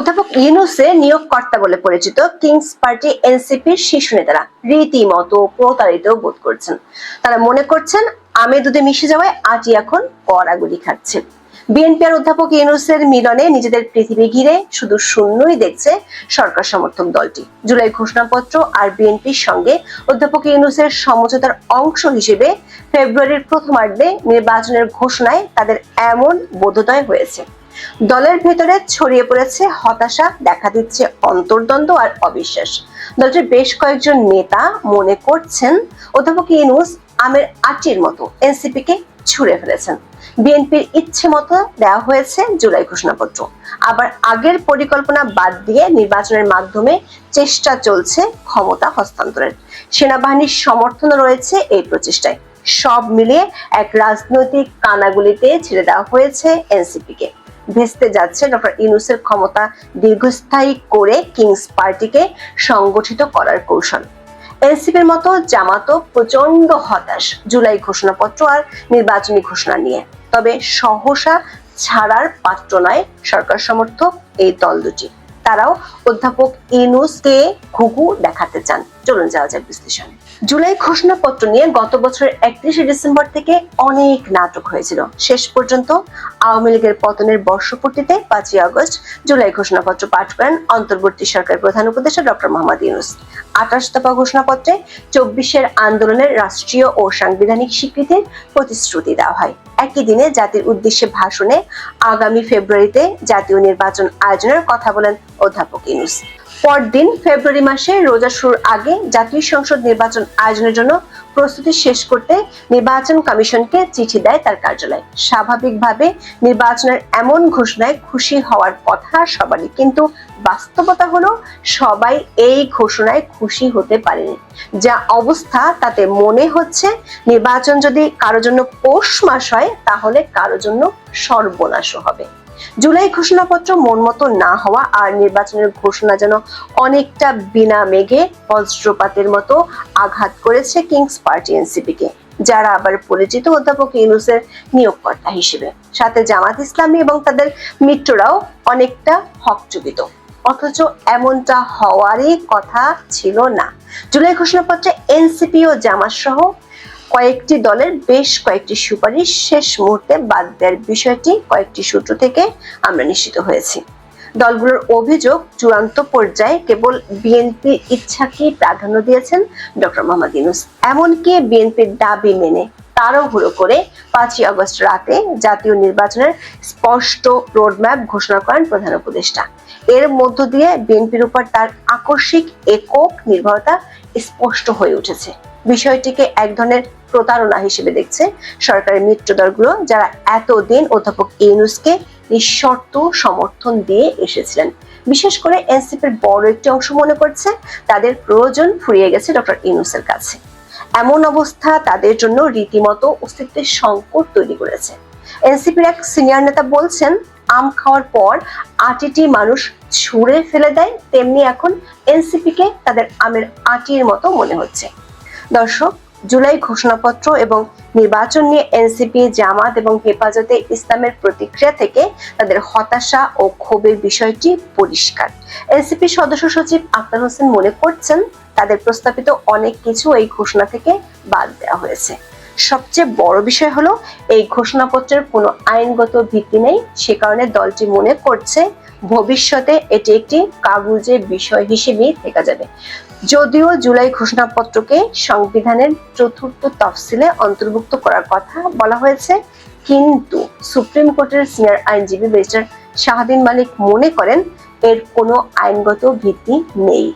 অধ্যাপক ইউনুসে নিয়োগকর্তা বলে পরিচিত কিংস পার্টি এনসিপির শীর্ষ নেতারা রীতিমতো প্রতারিত বোধ করছেন। তারা মনে করছেন, আমে দুধে মিশে যাওয়ায় আটি এখন কড়াগুলি খাচ্ছে বিএনপি আর অধ্যাপক ইউনুসের মিলনে নিজেদের পৃথিবী ঘিরে শুধু শূন্যই দেখছে সরকার সমর্থক দলটি। জুলাই ঘোষণাপত্র আর বিএনপির সঙ্গে অধ্যাপক ইউনুসের সমঝোতার অংশ হিসেবে ফেব্রুয়ারির প্রথমার্ধে নির্বাচনের ঘোষণায় তাদের এমন বোধোদয় হয়েছে। দলের ভেতরে ছড়িয়ে পড়েছে হতাশা, দেখা দিচ্ছে অন্তর্দ্বন্দ্ব আর অবিশ্বাস। দলটির বেশ কয়েকজন নেতা মনে করছেন, অধ্যাপক ইউনুস আমের আটির মতো এনসিপি কে ছুড়ে ফেলেছেন। বিএনপির ইচ্ছে মতো দেওয়া হয়েছে জুলাই ঘোষণাপত্র। আবার আগের পরিকল্পনা বাদ দিয়ে নির্বাচনের মাধ্যমে চেষ্টা চলছে ক্ষমতা হস্তান্তরের। সেনাবাহিনীর সমর্থন রয়েছে এই প্রচেষ্টায়। সব মিলিয়ে এক রাজনৈতিক কানাগুলিতে ছেড়ে দেওয়া হয়েছে এনসিপি কে ভেস্তে যাচ্ছে ডক্টর ইউনুসের ক্ষমতা দীর্ঘস্থায়ী করে কিংস পার্টিকে সংগঠিত করার কৌশল। এনসিপির মতো জামাতও প্রচণ্ড হতাশ জুলাই ঘোষণাপত্র আর নির্বাচনী ঘোষণা নিয়ে। তবে সহসা ছাড়ার পাত্র নয় সরকার সমর্থক এই দল দুটি। তারাও অধ্যাপক ইনুসকে ঘুঘু দেখাতে চান। চলুন যাওয়া যাক বিশ্লেষণ। জুলাই ঘোষণাপত্র নিয়ে গত বছরের একত্রিশে ডিসেম্বর থেকে অনেক নাটক হয়েছিল। শেষ পর্যন্ত আওয়ামী লীগের পতনের বর্ষপূর্তিতে পাঁচই আগস্ট জুলাই ঘোষণাপত্র পাঠ করেন অন্তর্বর্তী সরকার প্রধান উপদেষ্টা ডক্টর মোহাম্মদ ইউনুস। আঠাশ দফা ঘোষণাপত্রে চব্বিশের আন্দোলনের রাষ্ট্রীয় ও সাংবিধানিক স্বীকৃতির প্রতিশ্রুতি দেওয়া হয়। একই দিনে জাতির উদ্দেশ্যে ভাষণে আগামী ফেব্রুয়ারিতে জাতীয় নির্বাচন আয়োজনের কথা বলেন অধ্যাপক ইউনুস। পরদিন ফেব্রুয়ারি মাসে রোজা শুরুর আগে জাতীয় সংসদ নির্বাচন আয়োজনের জন্য প্রস্তুতি শেষ করতে নির্বাচন কমিশনকে চিঠি দেয় তার কার্যালয়। স্বাভাবিকভাবে নির্বাচনের এমন ঘোষণায় খুশি হওয়ার কথা সবারই। কিন্তু বাস্তবতা হলো, সবাই এই ঘোষণায় খুশি হতে পারেনি। যা অবস্থা, তাতে মনে হচ্ছে নির্বাচন যদি কারও জন্য পৌষ মাস হয়, তাহলে কারও জন্য সর্বনাশও হবে। জুলাই ঘোষণাপত্র মন মতো না হওয়া আর নির্বাচনের ঘোষণা যেন অনেকটা বিনা মেঘে বজ্রপাতের মতো আঘাত করেছে কিংস পার্টি এনসিপি কে যারা আবার পরিচিত অধ্যাপক ইউনুসের নিয়োগকর্তা হিসেবে। সাথে জামাত ইসলামী এবং তাদের মিত্ররাও অনেকটা হকচকিত। অথচ এমনটা হওয়ারই কথা ছিল না। জুলাই ঘোষণাপত্রে এনসিপি ও জামাত সহ কয়েকটি দলের বেশ কয়েকটি সুপারিশ শেষ মুহূর্তে বাদ দেওয়ার বিষয়টি কয়েকটি সূত্র থেকে আমরা নিশ্চিত হয়েছি। দলগুলোর অভিযোগ চূড়ান্ত পর্যায়ে কেবল বিএনপির ইচ্ছাকেই প্রাধান্য দিয়েছেন ডক্টর মোহাম্মদ ইউনুস। এমনকি বিএনপির দাবি মেনে তাড়াহুড়ো করে পাঁচই আগস্ট রাতে জাতীয় নির্বাচনের স্পষ্ট রোডম্যাপ ঘোষণা করেন প্রধান উপদেষ্টা। এর মধ্য দিয়ে বিএনপির উপর তার আকস্মিক একক নির্ভরতা স্পষ্ট হয়ে উঠেছে। বিষয়টিকে এক ধরনের প্রতারণা হিসেবে দেখছে সরকারের মিত্র দলগুলো যারা এতদিন অধ্যাপক ইউনুসকে নিঃশর্ত সমর্থন দিয়ে এসেছিলেন। বিশেষ করে এনসিপির বড় একটি অংশ মনে করছে তাদের প্রয়োজন ফুরিয়ে গেছে ডক্টর ইউনুসের কাছে। এমন অবস্থা তাদের জন্য রীতিমতো অস্তিত্বের সংকট তৈরি করেছে। এনসিপির এক সিনিয়র নেতা বলছেন, আম খাওয়ার পর আটিটি মানুষ ছুঁড়ে ফেলে দেয়, তেমনি এখন এনসিপিকে তাদের আমের আটির মতো মনে হচ্ছে। দর্শক জুলাই ঘোষণাপত্র এবং নির্বাচন নিয়ে এনসিপি, জামাত এবং হেফাজতে ইসলামের প্রতিক্রিয়া থেকে তাদের হতাশা ও ক্ষোভের বিষয়টি পরিষ্কার। এনসিপি সদস্য সচিব আক্তার হোসেন মনে করছেন, তাদের প্রস্তাবিত অনেক কিছু এই ঘোষণা থেকে বাদ দেওয়া হয়েছে। সবচেয়ে বড় বিষয় হলো, এই ঘোষণাপত্রের কোনো আইনগত ভিত্তি নেই। সে কারণে দলটি মনে করছে, ভবিষ্যতে এটি একটি কাগুজের বিষয় হিসেবেই থেকে যাবে। যদিও জুলাই ঘোষণাপত্রকে সংবিধানের চতুর্থ তফসিলে অন্তর্ভুক্ত করার কথা বলা হয়েছে, কিন্তু সুপ্রিম কোর্টের সিনিয়র আইনজীবী ব্যারিস্টার শাহাদিন মালিক মনে করেন এর কোনো আইনগত ভিত্তি নেই।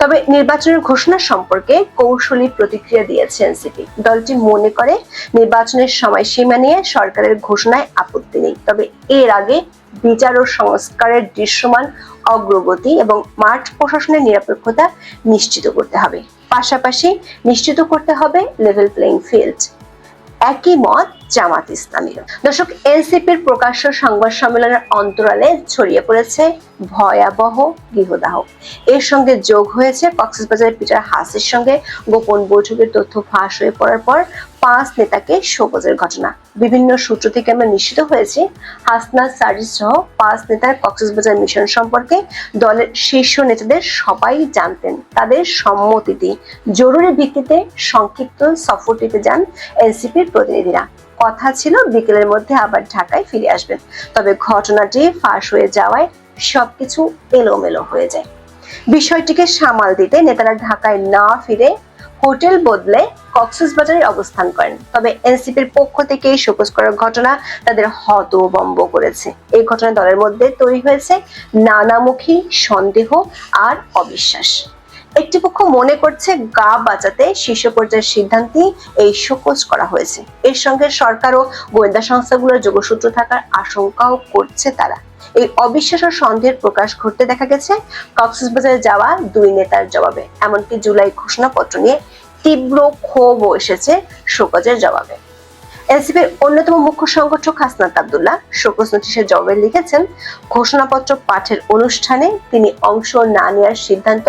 তবে নির্বাচনের ঘোষণা সম্পর্কে কৌশলী প্রতিক্রিয়া দিয়েছে এনসিপি। দলটি মনে করে, নির্বাচনের সময়সীমা নিয়ে সরকারের ঘোষণায় আপত্তি নেই। তবে এর আগে বিচার ও সংস্কারের দৃশ্যমান অগ্রগতি এবং মাঠ প্রশাসনের নিরপেক্ষতা নিশ্চিত করতে হবে। পাশাপাশি নিশ্চিত করতে হবে লেভেল প্লেইং ফিল্ড একই মত জামাত ইসলামীর। দর্শক, এনসিপির প্রকাশ্য সংবাদ সম্মেলনের অন্তরালে ছড়িয়ে পড়েছে ভয়াবহ গৃহদাহ। এর সঙ্গে যোগ হয়েছে কক্সবাজারের পিটার হাসের সঙ্গে। গোপন বৈঠকের তথ্য ফাঁস হয়ে পড়ার পর পাঁচ নেতাকে শোকজের ঘটনা। বিভিন্ন সূত্র থেকে আমরা নিশ্চিত হয়েছি, হাসনাত সার্জিস সহ পাঁচ নেতার কক্সবাজার মিশন সম্পর্কে দলের শীর্ষ নেতাদের সবাই জানতেন। তাদের সম্মতিতে জরুরি ভিত্তিতে সংক্ষিপ্ত সফরটিতে যান এনসিপির প্রতিনিধিরা। কথা ছিল, বিকেলের মধ্যে আবার ঢাকায় ফিরে আসবেন। তবে ঘটনাটি ফাঁস হয়ে যাওয়ায় সবকিছু এলোমেলো হয়ে যায়। বিষয়টিকে সামাল দিতে নেতারা ঢাকায় না ফিরে হোটেল বদলে কক্সবাজারে অবস্থান করেন। তবে এনসিপির পক্ষ থেকে শোকজ করার ঘটনা তাদের হতবম্ব করেছে। এই ঘটনা দলের মধ্যে তৈরি হয়েছে নানামুখী সন্দেহ আর অবিশ্বাস। একটি পক্ষ মনে করছে গা বাঁচাতে শীর্ষ পর্যায়ের সিদ্ধান্তে এই শোকজ করা হয়েছে। এর সঙ্গে সরকার ও গোয়েন্দা সংস্থাগুলোর যোগসূত্র থাকার আশঙ্কাও করছে তারা। এই অবিশ্বাস ও সন্দেহের প্রকাশ ঘটতে দেখা গেছে কক্সবাজারে যাওয়া দুই নেতার জবাবে। এমনকি জুলাই ঘোষণাপত্র নিয়ে তীব্র ক্ষোভও এসেছে শোকজের জবাবে। এনসিপির অন্যতম মুখ্য সংগঠক হাসনাত আবদুল্লাহ শোকজ নোটিশের জবাবে লিখেছেন, ঘোষণাপত্র পাঠের অনুষ্ঠানে তিনি অংশ না নেওয়ার সিদ্ধান্ত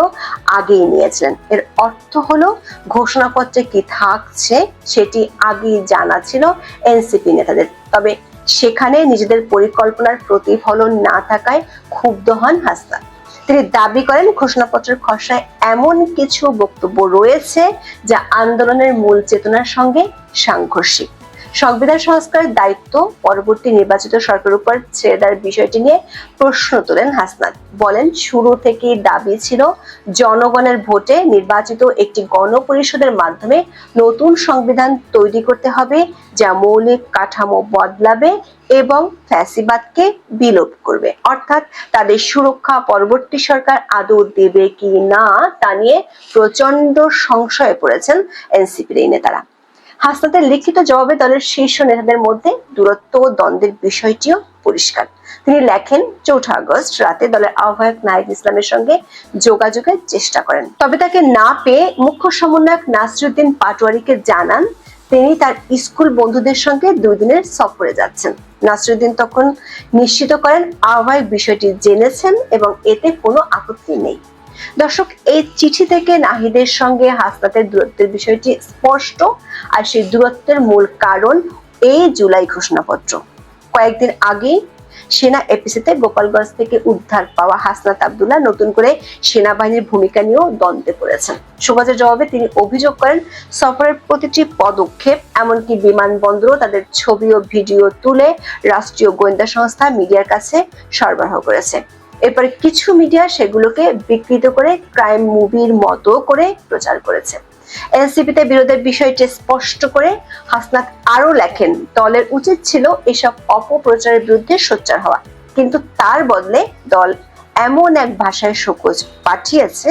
আগেই নিয়েছিলেন। এর অর্থ হলো, ঘোষণাপত্রে কি থাকছে সেটি আগেই জানা ছিল এনসিপি নেতাদের। তবে সেখানে নিজেদের পরিকল্পনার প্রতিফলন না থাকায় ক্ষুব্ধ হন হাসনাত। তিনি দাবি করেন, ঘোষণাপত্রের খসড়ায় এমন কিছু বক্তব্য রয়েছে যা আন্দোলনের মূল চেতনার সঙ্গে সাংঘর্ষিক। সংবিধান সংস্কারের দায়িত্ব পরবর্তী নির্বাচিত সরকারের উপর ছেড়ে দেওয়ার বিষয়টি নিয়ে প্রশ্ন তোলেন হাসনাত। বলেন, শুরু থেকেই দাবি ছিল জনগণের ভোটে নির্বাচিত একটি গণপরিষদের মাধ্যমে নতুন সংবিধান তৈরি করতে হবে, যা মৌলিক কাঠামো বদলাবে এবং ফ্যাসিবাদকে বিলোপ করবে। অর্থাৎ তাদের সুরক্ষা পরবর্তী সরকার আদৌ দেবে কি না তা নিয়ে প্রচণ্ড সংশয়ে পড়েছেন এনসিপির এই নেতারা। হাসনাতের লিখিত জবাবে দলের শীর্ষ নেতাদের মধ্যে দূরত্ব ও দ্বন্দ্বের বিষয়টিও পরিষ্কার। তিনি লেখেন, চৌঠা আগস্ট রাতে দলের আহ্বায়ক নায়েক ইসলামের সঙ্গে যোগাযোগের চেষ্টা করেন। তবে তাকে না পেয়ে মুখ্য সমন্বয়ক নাসিরুদ্দিন পাটোয়ারিকে জানান, তিনি তার স্কুল বন্ধুদের সঙ্গে দুই দিনের সফরে যাচ্ছেন। নাসিরুদ্দিন তখন নিশ্চিত করেন, আহ্বায়ক বিষয়টি জেনেছেন এবং এতে কোনো আপত্তি নেই। দর্শক, এই চিঠি থেকে নাহিদের সঙ্গে হাসনাতের দূরত্বের বিষয়টি স্পষ্ট, আর সেই দূরত্বের মূল কারণ এই জুলাই ঘোষণাপত্র। কয়েকদিন আগেই সেনা এপিসিতে গোপালগঞ্জ থেকে উদ্ধার পাওয়া হাসনাত আবদুল্লাহ নতুন করে সেনাবাহিনীর ভূমিকা নিয়েও দ্বন্দ্বে পড়েছেন। সুবাজের জবাবে তিনি অভিযোগ করেন, সফরের প্রতিটি পদক্ষেপ, এমনকি বিমানবন্দরও তাদের ছবি ও ভিডিও তুলে রাষ্ট্রীয় গোয়েন্দা সংস্থা মিডিয়ার কাছে সরবরাহ করেছে। এরপরে কিছু মিডিয়া সেগুলোকে বিকৃত করে ক্রাইম মুভির মতো করে প্রচার করেছে। এনসিপিতে বিরোধের বিষয়টি স্পষ্ট করে হাসনাত আরও লেখেন, দলের উচিত ছিল এসব অপপ্রচারের বিরুদ্ধে সোচ্চার হওয়া। কিন্তু তার বদলে দল এমন এক ভাষায় শোকজ পাঠিয়েছে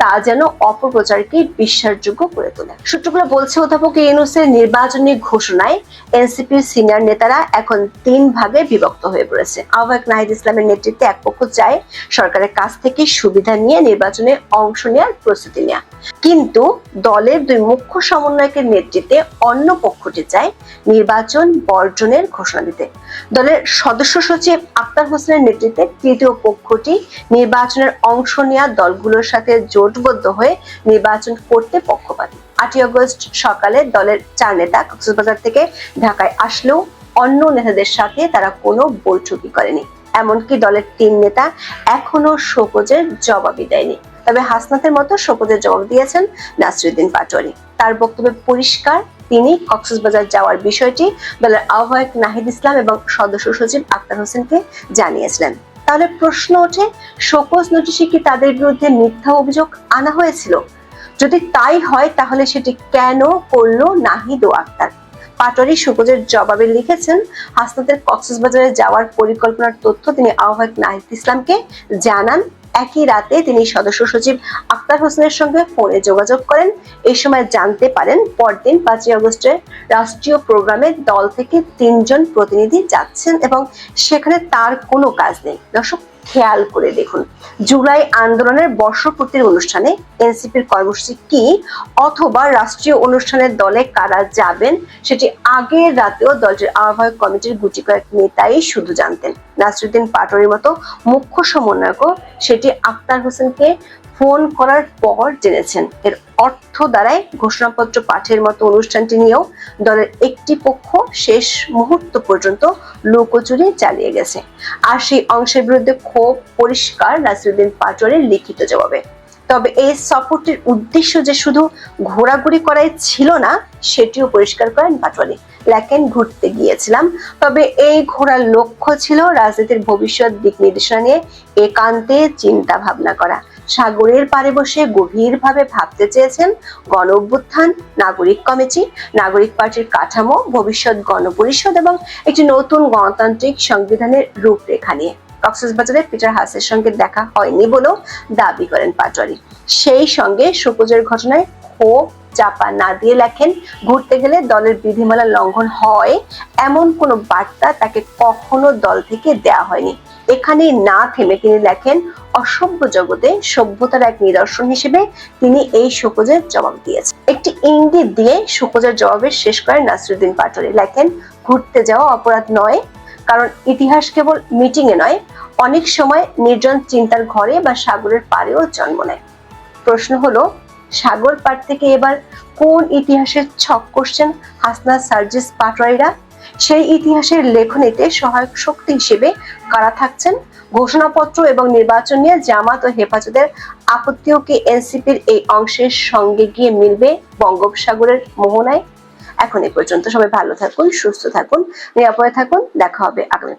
তা যেন অপপ্রচারকে বিশ্বাসযোগ্য করে তোলে। সূত্রগুলো বলছে, অধ্যাপক ইউনুসের নির্বাচনী ঘোষণায় এনসিপির সিনিয়র নেতারা এখন তিন ভাগে বিভক্ত হয়ে পড়েছে। আহ্বায়ক নাহিদ ইসলামের নেতৃত্বে এক পক্ষ চায় সরকারের কাছ থেকে সুবিধা নিয়ে নির্বাচনে অংশ নেওয়ার প্রস্তুতি নেওয়া কিন্তু দলের দুই মুখ্য সমন্বয়কের নেতৃত্বে অন্য পক্ষটি চায় নির্বাচন বর্জনের ঘোষণা দিতে। দলের সদস্য সচিব আক্তার হোসেনের নেতৃত্বে তৃতীয় পক্ষটি নির্বাচনের অংশ নেওয়া দলগুলোর সাথে জোটবদ্ধ হয়ে নির্বাচন করতে পক্ষপাতী। আটই আগস্ট সকালে দলের চার নেতা কক্সবাজার থেকে ঢাকায় আসলেও অন্য নেতাদের সাথে তারা কোনো বৈঠকই করেনি। এমনকি দলের তিন নেতা এখনও শোকজের জবাবই দেয়নি। তবে হাসনাতের মতো শোকজের জবাব দিয়েছেন নাসরুদ্দিন পাটোয়ারি। তার বক্তব্যে পরিষ্কার। তিনি কক্সবাজার যাওয়ার বিষয়টি দলের আহ্বায়ক নাহিদ ইসলাম এবং সদস্য সচিব আক্তার হোসেনকে জানিয়েছিলেন। তাহলে প্রশ্ন ওঠে, শোকজ নোটিশে কি তাদের বিরুদ্ধে মিথ্যা অভিযোগ আনা হয়েছিল? যদি তাই হয়, তাহলে সেটি কেন করল নাহিদ ও আক্তার? পাটোয়ারি শোকজের জবাবে লিখেছেন, হাসনাতের কক্সবাজারে যাওয়ার পরিকল্পনার তথ্য তিনি আহ্বায়ক নাহিদ ইসলামকে জানান। একই রাতে তিনি সদস্য সচিব আক্তার হোসেনের সঙ্গে ফোনে যোগাযোগ করেন। এই সময় জানতে পারেন, পরদিন পাঁচই আগস্টের রাষ্ট্রীয় প্রোগ্রামে দল থেকে তিনজন প্রতিনিধি যাচ্ছেন এবং সেখানে তার কোনো কাজ নেই। দর্শক, খেয়াল করে দেখুন, জুলাই আন্দোলনের বর্ষপূর্তির অনুষ্ঠানে এনসিপির কর্মসূচি কি অথবা রাষ্ট্রীয় অনুষ্ঠানের দলে কারা যাবেন, সেটি আগের রাতেও দলটির আহ্বায়ক কমিটির গুটি কয়েক নেতাই শুধু জানতেন। নাসরুদ্দিন পাটোয়ারির মতো মুখ্য সমন্বয়কও সেটি আক্তার হোসেনকে ফোন করার পর জেনেছেন। এর অর্থ দ্বারাই ঘোষণাপত্র পাঠের মতো অনুষ্ঠানটি নিয়েও দলের একটি পক্ষ শেষ মুহূর্ত পর্যন্ত লুকোচুরি চালিয়ে গেছে। আর সেই অংশের বিরুদ্ধে ক্ষোভ পরিষ্কার নাসিরুদ্দিন পাটোয়ারির লিখিত জবাবে। তবে এই সফরটির উদ্দেশ্য যে শুধু ঘোরাঘুরি করাই ছিল না, সেটিও পরিষ্কার করেন পাটোয়ারি। লেখেন ঘুরতে গিয়েছিলাম। তবে এই ঘোরার লক্ষ্য ছিল রাজনীতির ভবিষ্যৎ দিক নির্দেশনা নিয়ে একান্তে চিন্তা ভাবনা করা। সাগরের পারে বসে গভীরভাবে ভাবতে চেয়েছেন গণ অভ্যুত্থান নাগরিক কমিটি, নাগরিক পার্টির কাঠামো, ভবিষ্যৎ গণপরিষদ এবং একটি নতুন গণতান্ত্রিক সংবিধানের রূপরেখা নিয়ে। কক্সবাজারে পিটার হাসের সঙ্গে দেখা হয়নি বলেও দাবি করেন পাটোয়ারি। সেই সঙ্গে শোকজের ঘটনায় ক্ষোভ চাপা না দিয়ে লেখেন, ঘুরতে গেলে দলের বিধিমালা লঙ্ঘন হয়, এমন কোনো বার্তা তাকে কখনো দল থেকে দেয়া হয়নি। এখানে না থেমে তিনি লেখেন, অসভ্য জগতে সভ্যতার এক নিদর্শন হিসেবে তিনি এই শোকজের জবাব দিয়েছেন। একটি ইঙ্গিত দিয়ে শোকজের জবাবের শেষ করেন নাসরুদ্দিন পাটোয়ারি। লেখেন, ঘুরতে যাওয়া অপরাধ নয়, কারণ ইতিহাস কেবল মিটিং এ নয়, অনেক সময় নির্জন চিন্তার ঘরে বা সাগরের পাড়েও জন্ম নেয়। প্রশ্ন হলো সাগর পার থেকে এবার কোন ইতিহাসের ছক করছেন হাসনা সার্জিস পাটোয়ারিরা? সেই ইতিহাসের লেখনীতে সহায়ক শক্তি হিসেবে কারা থাকছেন? ঘোষণাপত্র এবং নির্বাচন নিয়ে জামাত ও হেফাজতের আপত্তিও কি এনসিপির এই অংশের সঙ্গে গিয়ে মিলবে বঙ্গোপসাগরের মোহনায়? এখন এ পর্যন্ত সবাই ভালো থাকুন, সুস্থ থাকুন, নিরাপদে থাকুন, দেখা হবে আগামী